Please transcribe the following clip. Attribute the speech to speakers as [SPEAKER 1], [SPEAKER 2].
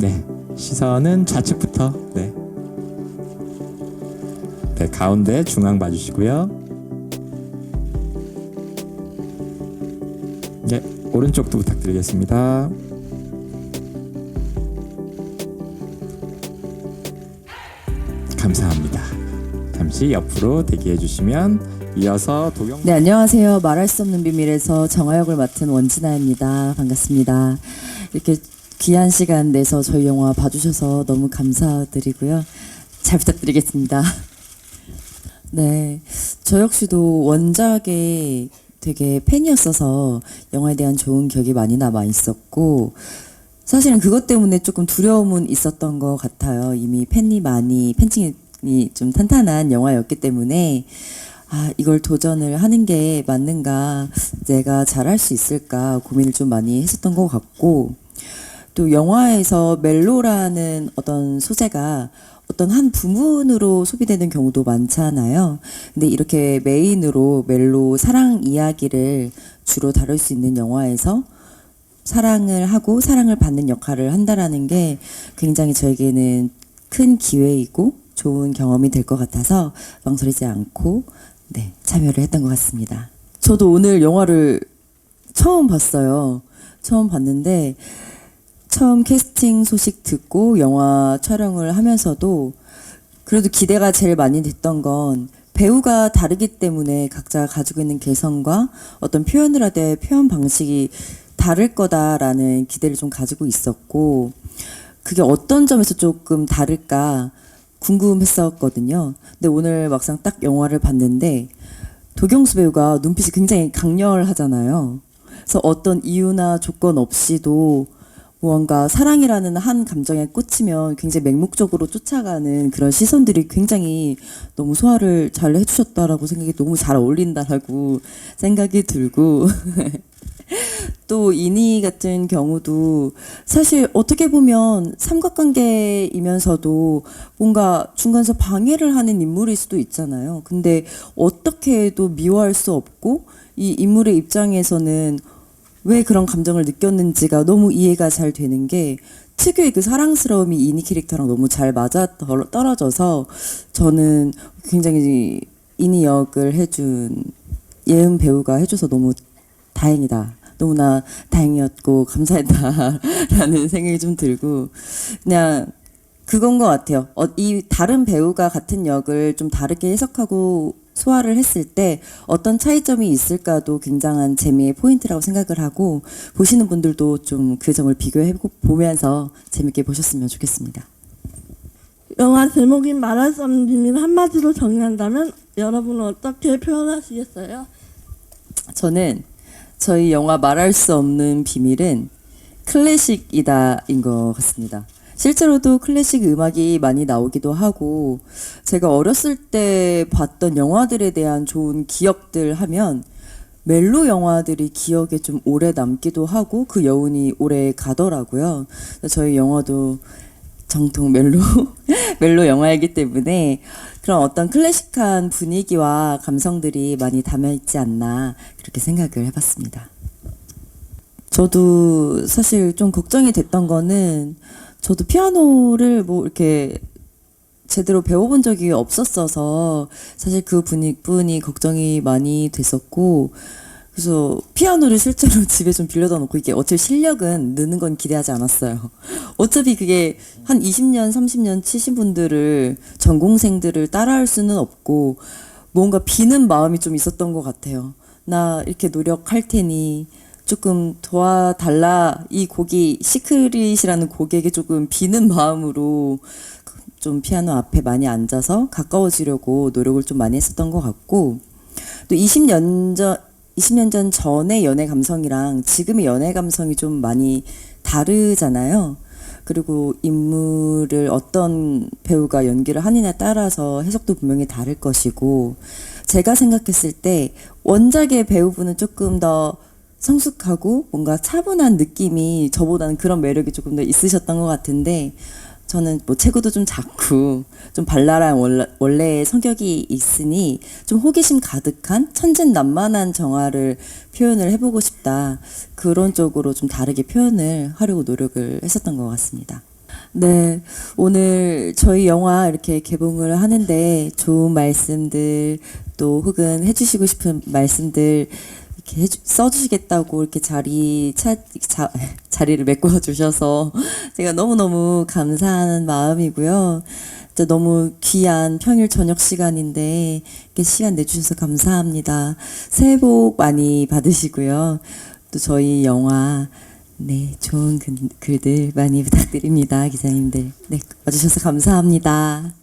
[SPEAKER 1] 네. 시선은 좌측부터. 네. 네, 가운데 중앙 봐주시고요. 네, 오른쪽도 부탁드리겠습니다. 감사합니다. 잠시 옆으로 대기해 주시면 이어서 도경
[SPEAKER 2] 네, 안녕하세요. 말할 수 없는 비밀에서 정화 역을 맡은 원진아입니다. 반갑습니다. 이렇게 귀한 시간 내서 저희 영화 봐주셔서 너무 감사드리고요. 잘 부탁드리겠습니다. 네, 저 역시도 원작에 되게 팬이었어서 영화에 대한 좋은 기억이 많이 남아 있었고, 사실은 그것 때문에 조금 두려움은 있었던 것 같아요. 이미 팬이 많이, 팬층이 좀 탄탄한 영화였기 때문에, 아, 이걸 도전을 하는 게 맞는가, 내가 잘할 수 있을까 고민을 좀 많이 했었던 것 같고, 또 영화에서 멜로라는 어떤 소재가 어떤 한 부분으로 소비되는 경우도 많잖아요. 근데 이렇게 메인으로 멜로 사랑 이야기를 주로 다룰 수 있는 영화에서 사랑을 하고 사랑을 받는 역할을 한다라는 게 굉장히 저에게는 큰 기회이고 좋은 경험이 될 것 같아서 망설이지 않고 네, 참여를 했던 것 같습니다. 저도 오늘 영화를 처음 봤어요. 처음 봤는데 처음 캐스팅 소식 듣고 영화 촬영을 하면서도 그래도 기대가 제일 많이 됐던 건 배우가 다르기 때문에 각자 가지고 있는 개성과 어떤 표현을 하되 표현 방식이 다를 거다라는 기대를 좀 가지고 있었고 그게 어떤 점에서 조금 다를까 궁금했었거든요. 근데 오늘 막상 딱 영화를 봤는데 도경수 배우가 눈빛이 굉장히 강렬하잖아요. 그래서 어떤 이유나 조건 없이도 무언가 사랑이라는 한 감정에 꽂히면 굉장히 맹목적으로 쫓아가는 그런 시선들이 굉장히 너무 소화를 잘 해주셨다라고 생각이 너무 잘 어울린다라고 생각이 들고 또 이니 같은 경우도 사실 어떻게 보면 삼각관계이면서도 뭔가 중간에서 방해를 하는 인물일 수도 있잖아요. 근데 어떻게 해도 미워할 수 없고 이 인물의 입장에서는 왜 그런 감정을 느꼈는지가 너무 이해가 잘 되는 게 특유의 그 사랑스러움이 이니 캐릭터랑 너무 잘 맞아 떨- 떨어져서 저는 굉장히 이니 역을 해준 예은 배우가 해줘서 너무 다행이다. 너무나 다행이었고 감사했다라는 생각이 좀 들고 그냥 그건 것 같아요. 어, 이 다른 배우가 같은 역을 좀 다르게 해석하고 소화를 했을 때 어떤 차이점이 있을까도 굉장한 재미의 포인트라고 생각을 하고 보시는 분들도 좀 그 점을 비교해 보면서 재밌게 보셨으면 좋겠습니다.
[SPEAKER 3] 영화 제목인 말할 수 없는 비밀 한마디로 정리한다면 여러분은 어떻게 표현하시겠어요?
[SPEAKER 2] 저는 저희 영화 말할 수 없는 비밀은 클래식이다인 것 같습니다. 실제로도 클래식 음악이 많이 나오기도 하고 제가 어렸을 때 봤던 영화들에 대한 좋은 기억들 하면 멜로 영화들이 기억에 좀 오래 남기도 하고 그 여운이 오래 가더라고요. 저희 영화도 정통 멜로 멜로 영화이기 때문에 그런 어떤 클래식한 분위기와 감성들이 많이 담여 있지 않나 그렇게 생각을 해봤습니다. 저도 사실 좀 걱정이 됐던 거는 저도 피아노를 뭐 이렇게 제대로 배워본 적이 없었어서 사실 그 분이, 걱정이 많이 됐었고 그래서 피아노를 실제로 집에 좀 빌려다 놓고 이게 어차피 실력은 느는 건 기대하지 않았어요. 어차피 그게 한 20년, 30년 치신 분들을 전공생들을 따라할 수는 없고 뭔가 비는 마음이 좀 있었던 것 같아요. 나 이렇게 노력할 테니 조금 도와달라 이 곡이 시크릿이라는 곡에게 조금 비는 마음으로 좀 피아노 앞에 많이 앉아서 가까워지려고 노력을 좀 많이 했었던 것 같고 또 20년 전 20년 전 전의 연애 감성이랑 지금의 연애 감성이 좀 많이 다르잖아요. 그리고 인물을 어떤 배우가 연기를 하느냐에 따라서 해석도 분명히 다를 것이고 제가 생각했을 때 원작의 배우분은 조금 더 성숙하고 뭔가 차분한 느낌이 저보다는 그런 매력이 조금 더 있으셨던 것 같은데 저는 뭐 체구도 좀 작고 좀 발랄한 원래, 원래의 성격이 있으니 좀 호기심 가득한 천진난만한 정화를 표현을 해보고 싶다 그런 쪽으로 좀 다르게 표현을 하려고 노력을 했었던 것 같습니다. 네, 오늘 저희 영화 이렇게 개봉을 하는데 좋은 말씀들 또 혹은 해주시고 싶은 말씀들 이렇게 해주, 써주시겠다고 이렇게 자리 차, 자, 자리를 메꿔 주셔서 제가 너무 너무 감사한 마음이고요. 진짜 너무 귀한 평일 저녁 시간인데 이렇게 시간 내주셔서 감사합니다. 새해 복 많이 받으시고요. 또 저희 영화 네 좋은 글, 글들 많이 부탁드립니다 기자님들 네 와주셔서 감사합니다.